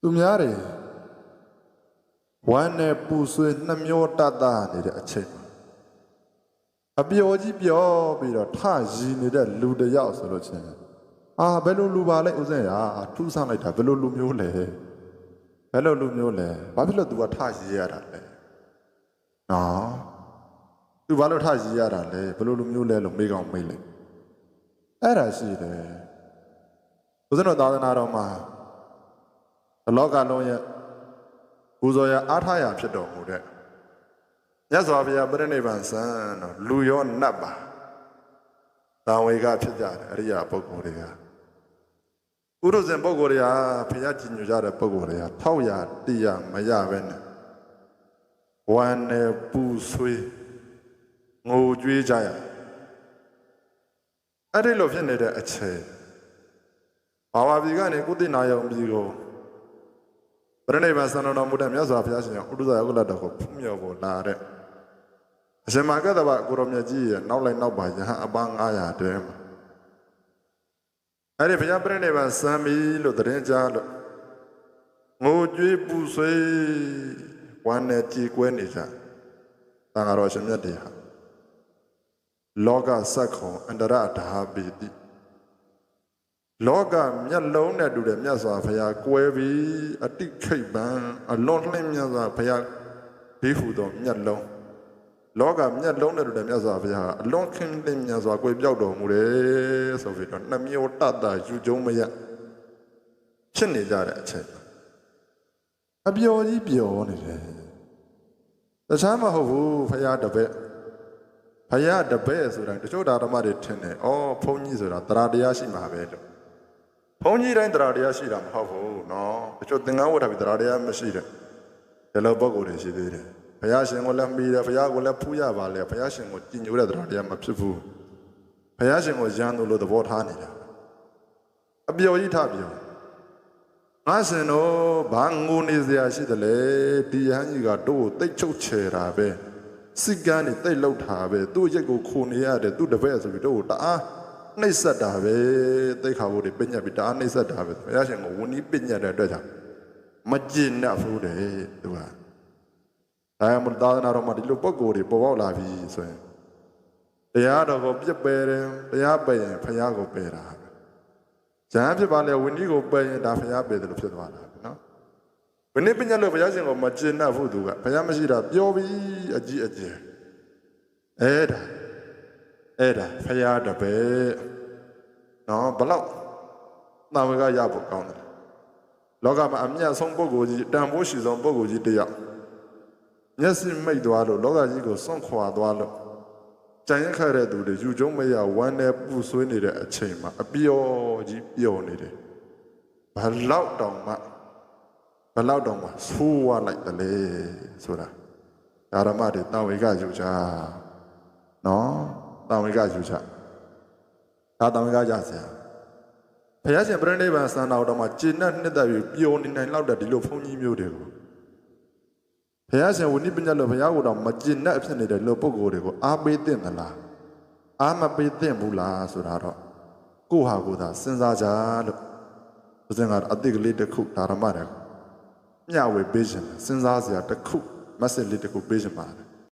သူများတွေဝမ်းနဲ့ပူဆွေးနှမျောတတ်တာနေတဲ့အချိန်မှာအပျော်ကြီးပျော်ပြီးတော့ထရည်နေတဲ့လူတစ်ယောက်ဆိုလို့ချင်းအာဘယ်လိုလူပါလဲဦးစင်ရာထူးဆန်းလိုက်တာဘယ်လိုလူမျိုးလဲဘယ်လိုလူမျိုးလဲဘာဖြစ်လို့ तू ကထရည်ရတာလဲနော် तू ဘာလို့ထရည်ရတာလဲဘယ်လိုလူမျိုးလဲလို့မေးကောင်းမေးလိုက်အဲ့ဒါရှိတယ်ဦးဇင်းတို့သာသနာတော်မှာဒီ လောကလုံးရဲ့ပူဇော်ရအားထားရဖြစ်တော်မူတဲ့မြတ်စွာဘုရားပြိဋိဘံစံတော်လူရောနတ်ပါတာဝေကဖြစ်ကြတယ်အရိယာပုဂ္ဂိုလ်တွေကဥရုဇဉ်ပုဂ္ဂိုလ်တွေကဘုရားကြည်ညိုကြတဲ့ပုဂ္ဂိုလ်တွေကထောက်ရတရားမရပဲနဲ့ဝမ်းနဲ့ပူဆွေးငိုကြွေးကြရအဲ့ဒီလိုဖြစ်နေတဲ့အချိန်ဘာဝပြီကနေကုသနာယုံပြီကို ပြိဋိဘံစံတော်မူတဲ့မြတ်စွာဘုရားရှင်ဥဒ္ဒဇယကုလတော်ကိုဖူးမြော်ဖို့လာတဲ့အရှင်မကတ္တဗကိုရောမြတ်ကြီးရဲ့နောက်လိုက်နောက်ပါယဟန်အပန်း900တဲမှာအဲ့ဒီဘုရားပြိဋိဘံစံပြီလို့တရင်ကြားလို့ငိုကြွေးပူဆွေးဝမ်းနဲ့ကြည်ကွဲနေကြတန်ဃာတော်ရှင်မြတ်တွေဟာလောကစက္ခုံအန္တရဓာပိတိ လောကမျက်လုံးနဲ့တူတဲ့မြတ်စွာဘုရားကွဲပြီးအတိခိတ်ပံအလွန်လှင့်မြတ်စွာဘုရားဒီဟုသောမျက်လုံးလောကမျက်လုံးနဲ့တူတဲ့မြတ်စွာဘုရားကအလွန်ခင်းလင်းမြတ်စွာကွယ်ပြောက်တော်မူတယ်ဆိုပြီးတော့နှမျိုးတတယူကျုံမရဖြစ်နေကြတဲ့အချိန်အပျော်ကြီးပျော်နေတယ်တခြားမဟုတ်ဘူးဘုရားတပည့်ဘုရားတပည့်ဆိုတာတချို့ဓမ္မတွေထင်တယ်။အော်ဘုန်းကြီးဆိုတာတရားတရားရှိမှာပဲလို့။ ဘုန်းကြီးတိုင်းတရားတရားရှိတာမဟုတ်ဘူးနော်။တချို့သင်္ကန်းဝတ်ထားပြီးတရားတရားမရှိတဲ့ဒီလိုပုံကိုယ်တွေရှိသေးတယ်။ဘုရားရှင်ကိုလည်းမှီတယ်ဘုရားကိုလည်းဖူးရပါလေဘုရားရှင်ကိုကြည်ညိုတဲ့တရားတရားမဖြစ်ဘူး။ဘုရားရှင်ကိုရန်သူလို့သဘောထားနေတာ။အပျော်ကြီးထပြောငါရှင်တို့ဘာငိုနေစရာရှိတယ်လေဒီယဟန်ကြီးကတို့ကိုတိတ်ချုပ်ချယ်တာပဲ။စိတ်ကန်းနေတိတ်လောက်တာပဲသူ့ရက်ကိုခုန်နေရတယ်သူ့တပည့်ဆိုပြီးတို့ကိုတအား နှိပ်စက်တာပဲတိတ်ခါဖို့တွေပညတ်ပြီးတအားနှိပ်စက်တာပဲဘုရားရှင်ကဝဏီပညတ်တဲ့အတွက်ကြောင့်မကျင်납ဘူးတယ်သူကဒါမှမဟုတ်သာသနာတော်မှာဒီလိုပုံကိုယ်တွေပေါ်ပေါက်လာပြီဆိုရင်တရားတော်ကိုပြစ်ပယ်တယ်တရားပယ်ရင်ဘုရားကိုပယ်တာဇာန်ဖြစ်ပါလေဝဏီကိုပယ်ရင်ဒါဘုရားပယ်တယ်လို့ဖြစ်သွားတာနော်ဘယ်နည်းပညာလို့ဘုရားရှင်ကမကျင်납ဖို့သူကဘုရားမရှိတာပြောပြီးအကြီးအကျယ်အဲ့ဒါ အဲ့ဒါဘုရားတပည့်နော်ဘလောက်တာဝကရဖို့ကောင်းတယ်လောကမှာအမြတ်ဆုံးပုဂ္ဂိုလ်ကြီးတန်ဖိုးရှိဆုံးပုဂ္ဂိုလ်ကြီးတစ်ယောက်မျက်စိမိတ်သွားလို့လောကကြီးကိုစွန့်ခွာသွားလို့ကြံရခတဲ့သူတွေယူကျုံမရဝမ်းနဲ့ပူဆွေးနေတဲ့အချိန်မှာအပျော်ကြီးပျော်နေတယ်ဘလောက်တောင်မှဘယ်လောက်တော့မှဆိုးဝါးလိုက်တယ်လေဆိုတာဓမ္မတွေတာဝေကယူချနော် တာဝေကယူချဒါတာဝေကကြစရာဘုရားရှင်ပြိဋိဘံစံတော်တော်မှာကျင့်တဲ့နှစ်သက်ပြီးပျော်နေနိုင်လောက်တဲ့ဒီလိုဘုန်းကြီးမျိုးတွေကိုဘုရားရှင်ဝိနည်းပညာလို့ဘုရားကိုတော့မကျင့်တဲ့အဖြစ်နေတဲ့လူပုဂ္ဂိုလ်တွေကိုအားပေးသင့်သလားအားမပေးသင့်ဘူးလားဆိုတာတော့ကိုယ့်ဟာကိုယ်သာစဉ်းစားကြလို့ဦးဇင်းကအတိတ်ကလေးတစ်ခုဓမ္မတွေမျှဝေပေးခြင်းစဉ်းစားစရာတစ်ခု message လေးတစ်ခုပေးခြင်းပါတယ်